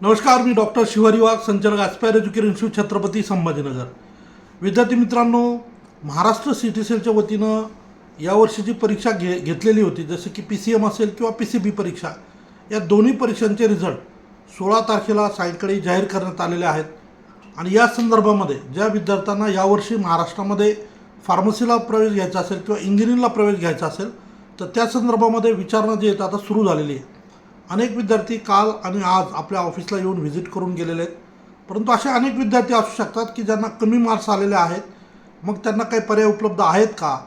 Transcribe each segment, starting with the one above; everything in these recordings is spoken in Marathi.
नमस्कार मी डॉक्टर शिवारी वाघ संचालक aspire education institute Chhatrapati Sambhajinagar. विद्यार्थी मित्रांनो महाराष्ट्र सी टी सेलच्या वतीनं यावर्षीची परीक्षा घे घेतलेली होती. जसं की पी सी एम असेल किंवा पी सी बी परीक्षा या दोन्ही परीक्षांचे रिझल्ट सोळा तारखेला सायंकाळी जाहीर करण्यात आलेले आहेत. आणि या संदर्भामध्ये ज्या विद्यार्थ्यांना यावर्षी महाराष्ट्रामध्ये फार्मसीला प्रवेश घ्यायचा असेल किंवा इंजिनिअरिंगला प्रवेश घ्यायचा असेल तर त्या संदर्भामध्ये विचारणा जी आहेत आता सुरू झालेली आहे. अनेक विद्यार्थी काल आणि आज आपल्या ऑफिसला येऊन व्हिजिट करून गेलेले आहेत. परंतु असे अनेक विद्यार्थी असू शकतात की ज्यांना कमी मार्क्स आलेले आहेत. मग त्यांना काही पर्याय उपलब्ध आहेत का?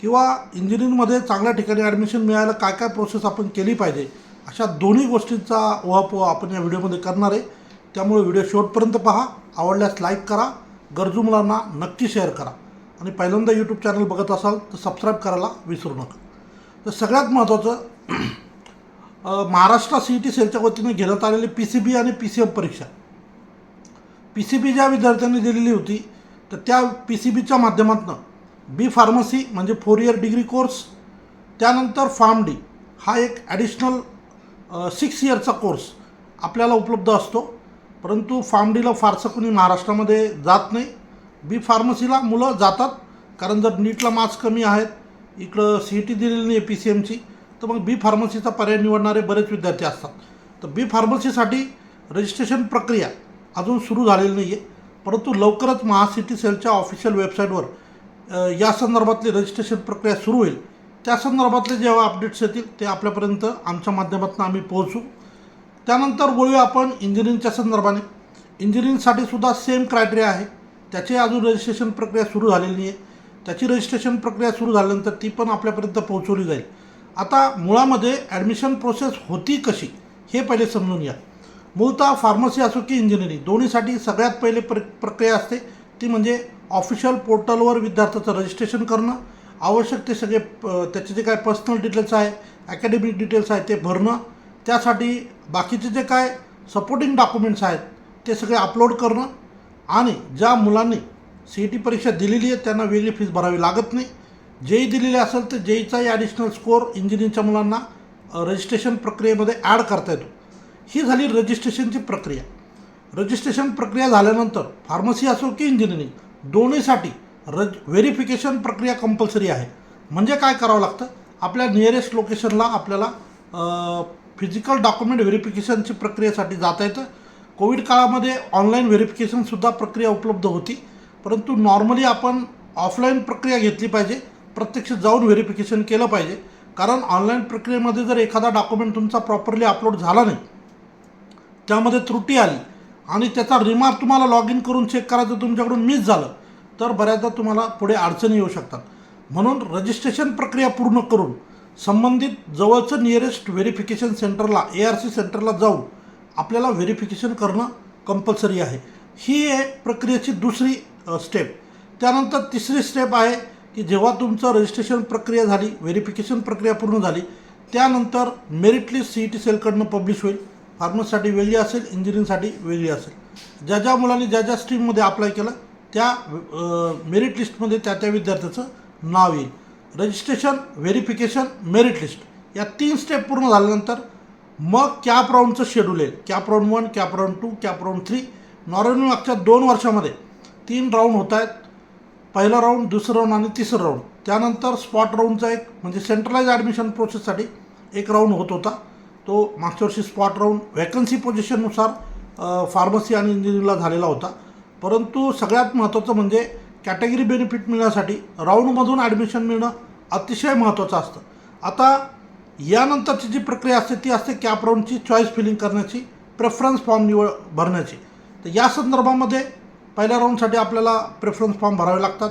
किंवा इंजिनिअरिंगमध्ये चांगल्या ठिकाणी ॲडमिशन मिळायला काय काय प्रोसेस आपण केली पाहिजे? अशा दोन्ही गोष्टींचा ओहापोह आपण या व्हिडिओमध्ये करणार आहे. त्यामुळे व्हिडिओ शेवटपर्यंत पहा. आवडल्यास लाईक करा. गरजू मुलांना नक्की शेअर करा. आणि पहिल्यांदा यूट्यूब चॅनल बघत असाल तर सबस्क्राईब करायला विसरू नका. तर सगळ्यात महत्त्वाचं महाराष्ट्र सी ई टी सेलच्या वतीने घेण्यात आलेली पी सी बी आणि पी सी एम परीक्षा. पी सी बी ज्या विद्यार्थ्यांनी दिलेली होती तर त्या पी सी बीच्या माध्यमातून बी फार्मसी म्हणजे फोर इयर डिग्री कोर्स त्यानंतर फार्म डी हा एक ॲडिशनल सिक्स इयरचा कोर्स आपल्याला उपलब्ध असतो. परंतु फार्म डीला फारसं कोणी महाराष्ट्रामध्ये जात नाही. बी फार्मसीला मुलं जातात कारण जर नीटला मार्क्स कमी आहेत इकडं सी ई टी दिलेली नाही आहे पी सी एमची तर मग बी फार्मसीचा पर्याय निवडणारे बरेच विद्यार्थी असतात. तर बी फार्मसीसाठी रजिस्ट्रेशन प्रक्रिया अजून सुरू झालेली नाही आहे परंतु लवकरच महासिटी सेलच्या ऑफिशियल वेबसाईटवर या संदर्भातली रजिस्ट्रेशन प्रक्रिया सुरू होईल. त्या संदर्भातले जेव्हा अपडेट्स येतील ते आपल्यापर्यंत आमच्या माध्यमातून आम्ही पोहोचू. त्यानंतर बोलूया आपण इंजिनिअरिंगच्या संदर्भाने. इंजिनिअरिंगसाठी सुद्धा सेम क्रायटेरिया आहे. त्याची अजून रजिस्ट्रेशन प्रक्रिया सुरू झालेली नाही आहे त्याची रजिस्ट्रेशन प्रक्रिया सुरू झाल्यानंतर ती पण आपल्यापर्यंत पोहोचवली जाईल. आता मुळामध्ये ॲडमिशन प्रोसेस होती कशी हे पहिले समजून घ्या. मूळतः फार्मसी असो की इंजिनिअरिंग दोन्हीसाठी सगळ्यात पहिले प्र प्रक्रिया असते. ती म्हणजे ऑफिशियल पोर्टलवर विद्यार्थ्याचं रजिस्ट्रेशन करणं. आवश्यक ते सगळे प- त्याचे जे काय पर्सनल डिटेल्स आहे अकॅडमिक डिटेल्स आहे ते भरणं. त्यासाठी बाकीचे जे काय सपोर्टिंग डॉक्युमेंट्स आहेत ते सगळे अपलोड करणं. आणि ज्या मुलांनी सी ई टी परीक्षा दिलेली आहे त्यांना वेगळी फीस भरावी लागत नाही. जेई दिलेले असेल तर जेईचाही ॲडिशनल स्कोअर इंजिनिअरिंगच्या मुलांना रजिस्ट्रेशन प्रक्रियेमध्ये ॲड करता येतो. ही झाली रजिस्ट्रेशनची प्रक्रिया. रजिस्ट्रेशन प्रक्रिया झाल्यानंतर फार्मसी असो की इंजिनिअरिंग दोन्हीसाठी रज व्हेरिफिकेशन प्रक्रिया कंपल्सरी आहे. म्हणजे काय करावं लागतं? आपल्या नियरेस्ट लोकेशनला आपल्याला फिजिकल डॉक्युमेंट व्हेरिफिकेशनची प्रक्रियेसाठी जाता येतं. कोविड काळामध्ये ऑनलाईन व्हेरिफिकेशनसुद्धा प्रक्रिया उपलब्ध होती. परंतु नॉर्मली आपण ऑफलाईन प्रक्रिया घेतली पाहिजे. प्रत्यक्ष जाऊन व्हेरिफिकेशन केलं पाहिजे. कारण ऑनलाईन प्रक्रियेमध्ये जर एखादा डॉक्युमेंट तुमचा प्रॉपरली अपलोड झाला नाही त्यामध्ये त्रुटी आली आणि त्याचा रिमार्क तुम्हाला लॉग इन करून चेक करायचं तुमच्याकडून मिस झालं तर बऱ्याचदा तुम्हाला पुढे अडचणी येऊ शकतात. म्हणून रजिस्ट्रेशन प्रक्रिया पूर्ण करून संबंधित जवळचं नियरेस्ट व्हेरिफिकेशन सेंटरला ए आर सी सेंटरला जाऊन आपल्याला व्हेरिफिकेशन करणं कंपल्सरी आहे. ही आहे प्रक्रियेची दुसरी स्टेप त्यानंतर तिसरी स्टेप आहे की जेव्हा तुमचं रजिस्ट्रेशन प्रक्रिया झाली व्हेरिफिकेशन प्रक्रिया पूर्ण झाली त्यानंतर merit list C E T सेलकडनं publish होईल. फार्मसीसाठी वेगळी असेल इंजिनिअरिंगसाठी वेगळी असेल. ज्या ज्या मुलांनी ज्या ज्या स्ट्रीममध्ये अप्लाय केलं त्या मेरिट लिस्टमध्ये त्या त्या विद्यार्थ्याचं नाव येईल. रजिस्ट्रेशन व्हेरिफिकेशन मेरिट लिस्ट या तीन स्टेप पूर्ण झाल्यानंतर मग कॅप राऊंडचं शेड्यूल येईल. Cap round one cap round two cap round three normally मागच्या दोन वर्षामध्ये तीन राऊंड होत आहेत. पहिला राऊंड दुसरं राऊंड आणि तिसरं राऊंड त्यानंतर स्पॉट राऊंडचा एक म्हणजे सेंट्रलाइज ॲडमिशन प्रोसेससाठी एक राऊंड होत होता. तो मागच्या वर्षी स्पॉट राऊंड व्हॅकन्सी पोझिशननुसार फार्मसी आणि इंजिनिअरिंगला झालेला होता. परंतु सगळ्यात महत्त्वाचं म्हणजे कॅटेगरी बेनिफिट मिळण्यासाठी राऊंडमधून ॲडमिशन मिळणं अतिशय महत्त्वाचं असतं. आता यानंतरची जी प्रक्रिया असते ती असते कॅप राऊंडची चॉईस फिलिंग करण्याची प्रेफरन्स फॉर्म निवड भरण्याची. तर या संदर्भामध्ये पहिल्या राऊंडसाठी आपल्याला प्रेफरन्स फॉर्म भरावे लागतात.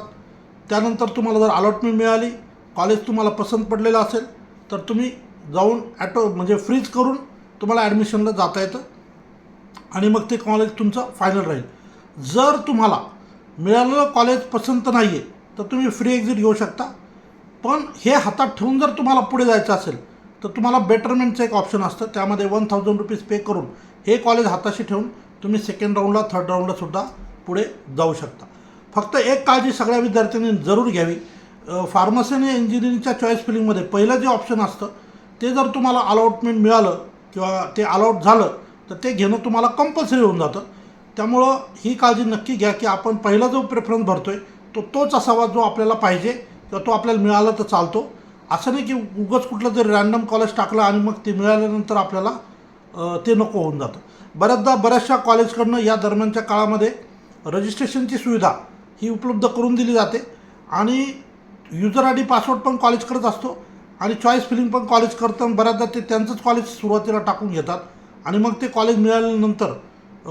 त्यानंतर तुम्हाला जर अलॉटमेंट मिळाली कॉलेज तुम्हाला पसंत पडलेलं असेल तर तुम्ही जाऊन ॲटो म्हणजे फ्रीज करून तुम्हाला ॲडमिशनला जाता येतं. आणि मग ते कॉलेज तुमचं फायनल राहील. जर तुम्हाला मिळालेलं कॉलेज पसंत नाही आहे तर तुम्ही फ्री एक्झिट घेऊ शकता. पण हे हातात ठेवून जर तुम्हाला पुढे जायचं असेल तर तुम्हाला बेटरमेंटचं एक ऑप्शन असतं. त्यामध्ये वन थाउजंड रुपीज पे करून हे कॉलेज हाताशी ठेवून तुम्ही सेकंड राऊंडला थर्ड राऊंडला सुद्धा पुढे जाऊ शकता. फक्त एक काळजी सगळ्या विद्यार्थ्यांनी जरूर घ्यावी. फार्मसी आणि इंजिनिअरिंगच्या चॉईस फिलिंगमध्ये पहिलं जे ऑप्शन असतं ते जर तुम्हाला अलॉटमेंट मिळालं किंवा ते अलॉट झालं तर ते घेणं तुम्हाला कंपल्सरी होऊन जातं. त्यामुळं ही काळजी नक्की घ्या की आपण पहिला जो प्रेफरन्स भरतो आहे तो तोच असावा जो आपल्याला पाहिजे किंवा तो आपल्याला मिळाला तर चालतो. असं नाही की उगंच कुठलं तरी रॅन्डम कॉलेज टाकलं आणि मग ते मिळाल्यानंतर आपल्याला ते नको होऊन जातं. बऱ्याचदा बऱ्याचशा कॉलेजकडनं या दरम्यानच्या काळामध्ये रजिस्ट्रेशनची सुविधा ही उपलब्ध करून दिली जाते. आणि युजर आय डी पासवर्ड पण कॉलेज करत असतो. आणि चॉईस फिलिंग पण कॉलेज करतं. आणि बऱ्याचदा ते त्यांचंच कॉलेज सुरुवातीला टाकून घेतात. आणि मग ते कॉलेज मिळाल्यानंतर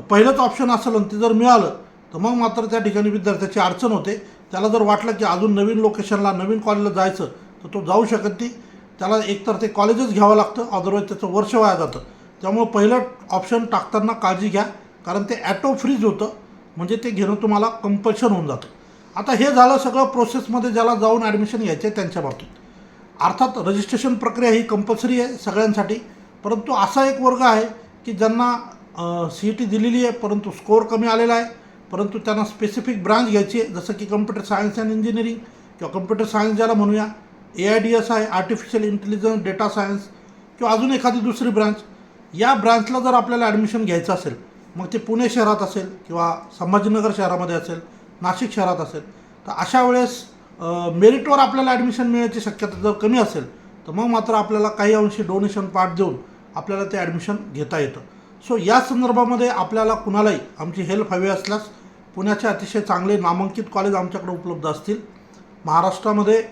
पहिलंच ऑप्शन असेल आणि ते जर मिळालं तर मग मात्र त्या ठिकाणी विद्यार्थ्याची अडचण होते. त्याला जर वाटलं की अजून नवीन लोकेशनला नवीन कॉलेजला जायचं तर तो जाऊ शकत नाही. त्याला एकतर ते कॉलेजच घ्यावं लागतं. अदरवाईज त्याचं वर्ष वाया जातं. त्यामुळं पहिलं ऑप्शन टाकताना काळजी घ्या. कारण ते ॲटो फ्रीज होतं. म्हणजे ते घेणं तुम्हाला कंपल्शन होऊन जातं. आता हे झालं सगळं प्रोसेसमध्ये ज्याला जाऊन ॲडमिशन घ्यायचं आहे त्यांच्या बाबतीत. अर्थात रजिस्ट्रेशन प्रक्रिया ही कंपल्सरी आहे सगळ्यांसाठी. परंतु असा एक वर्ग आहे की ज्यांना सी ई टी दिलेली आहे परंतु स्कोअर कमी आलेला आहे परंतु त्यांना स्पेसिफिक ब्रांच घ्यायची आहे जसं की कम्प्युटर सायन्स अँड इंजिनिअरिंग किंवा कम्प्युटर सायन्स ज्याला म्हणूया ए आय डी एस आहे आर्टिफिशियल इंटेलिजन्स डेटा सायन्स किंवा अजून एखादी दुसरी ब्रांच या ब्रांचला जर आपल्याला ॲडमिशन घ्यायचं असेल मग ते पुणे शहरात असेल किंवा संभाजीनगर शहरामध्ये असेल नाशिक शहरात असेल तर अशा वेळेस मेरिटवर आपल्याला ॲडमिशन मिळण्याची शक्यता जर कमी असेल तर मग मात्र आपल्याला काही अंशी डोनेशन पाठ देऊन आपल्याला ते ॲडमिशन घेता येतं. सो या संदर्भामध्ये आपल्याला कुणालाही आमची हेल्प हवी असल्यास पुण्याचे अतिशय चांगले नामांकित कॉलेज आमच्याकडे उपलब्ध असतील. महाराष्ट्रामध्ये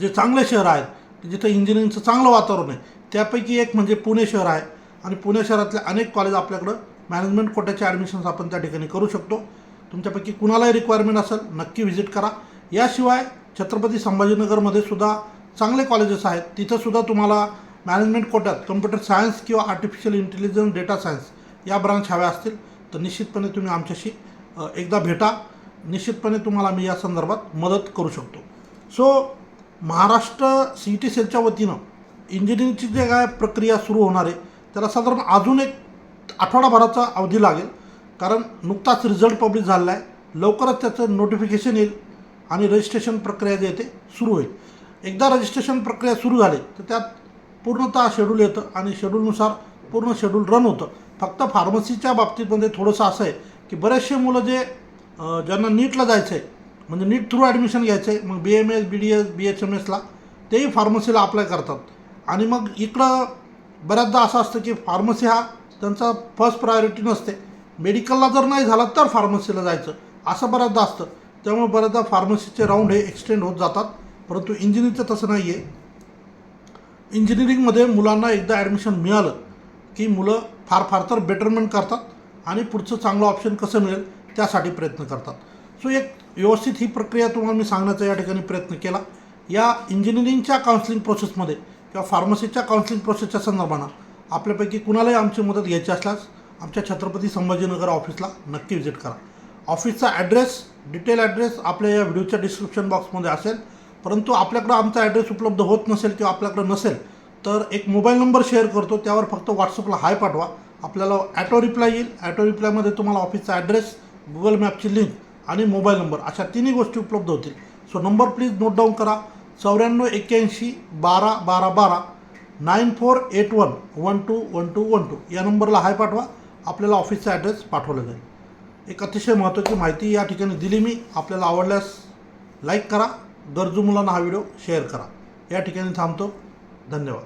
जे चांगले शहर आहेत जिथं इंजिनिअरिंगचं चांगलं वातावरण आहे त्यापैकी एक म्हणजे पुणे शहर आहे. आणि पुणे शहरातले अनेक कॉलेज आपल्याकडं मॅनेजमेंट कोट्याचे ॲडमिशन्स आपण त्या ठिकाणी करू शकतो. तुमच्यापैकी कुणालाही रिक्वायरमेंट असेल नक्की व्हिजिट करा. याशिवाय छत्रपती संभाजीनगरमध्ये सुद्धा चांगले कॉलेजेस आहेत. तिथंसुद्धा तुम्हाला मॅनेजमेंट कोट्यात कम्प्युटर सायन्स किंवा आर्टिफिशियल इंटेलिजन्स डेटा सायन्स या ब्रांच हव्या असतील. तर निश्चितपणे तुम्ही आमच्याशी एकदा भेटा. निश्चितपणे तुम्हाला मी या संदर्भात मदत करू शकतो. सो महाराष्ट्र सी टी सेलच्या वतीनं इंजिनिअरिंगची जे काय प्रक्रिया सुरू होणार आहे त्याला साधारण अजून एक आठवडाभराचा अवधी लागेल. कारण नुकताच रिझल्ट पब्लिश झालेला आहे. लवकरच त्याचं नोटिफिकेशन येईल आणि रजिस्ट्रेशन प्रक्रिया जे ते सुरू होईल. एकदा रजिस्ट्रेशन प्रक्रिया सुरू झाली तर त्यात पूर्णतः शेड्यूल येतं आणि शेड्यूलनुसार पूर्ण शेड्यूल रन होतं. फक्त फार्मसीच्या बाबतीतमध्ये थोडंसं असं आहे की बरेचसे मुलं जे ज्यांना नीटला जायचं आहे म्हणजे नीट थ्रू ॲडमिशन घ्यायचं आहे मग B M S B D S B H M एसला तेही फार्मसीला अप्लाय करतात. आणि मग इकडं बऱ्याचदा असं असतं की फार्मसी हा त्यांचा फर्स्ट प्रायोरिटी नसते. मेडिकलला जर नाही झाला तर फार्मसीला जायचं. असं बऱ्याचदा असतं. त्यामुळे बऱ्याचदा फार्मसीचे राऊंड हे एक्सटेंड होत जातात. परंतु इंजिनिअरिंगचं तसं नाही आहे इंजिनिअरिंगमध्ये मुलांना एकदा ॲडमिशन मिळालं की मुलं फार फार तर बेटरमेंट करतात आणि पुढचं चांगलं ऑप्शन कसं मिळेल त्यासाठी प्रयत्न करतात. सो एक व्यवस्थित ही प्रक्रिया तुम्हाला मी सांगण्याचा या ठिकाणी प्रयत्न केला. या इंजिनिअरिंगच्या काउन्सिलिंग प्रोसेसमध्ये किंवा फार्मसीच्या काउन्सिलिंग प्रोसेसच्या संदर्भानं आपल्यापैकी कुणालाही आमची मदत घ्यायची असल्यास आमच्या छत्रपती संभाजीनगर ऑफिसला नक्की व्हिजिट करा. ऑफिसचा ॲड्रेस डिटेल ॲड्रेस आपल्या या व्हिडिओच्या डिस्क्रिप्शन बॉक्समध्ये असेल. परंतु आपल्याकडं आमचा ॲड्रेस उपलब्ध होत नसेल किंवा आपल्याकडं नसेल तर एक मोबाईल नंबर शेअर करतो. त्यावर फक्त व्हॉट्सअपला हाय पाठवा. आपल्याला ॲटो रिप्लाय येईल. ॲटो रिप्लायमध्ये तुम्हाला ऑफिसचा ॲड्रेस गुगल मॅपची लिंक आणि मोबाईल नंबर अशा तिन्ही गोष्टी उपलब्ध होतील. So number please note down करा. चौऱ्याण्णव एक्क्याऐंशी बारा बारा बारा nine four eight one one two one two one two या नंबरला हाय पाठवा. आपल्याला ऑफिसचा ॲड्रेस पाठवला जाईल. एक अतिशय महत्त्वाची माहिती या ठिकाणी दिली मी. आपल्याला आवडल्यास लाईक करा. गरजू मुलांना हा व्हिडिओ शेअर करा. या ठिकाणी थांबतो. धन्यवाद.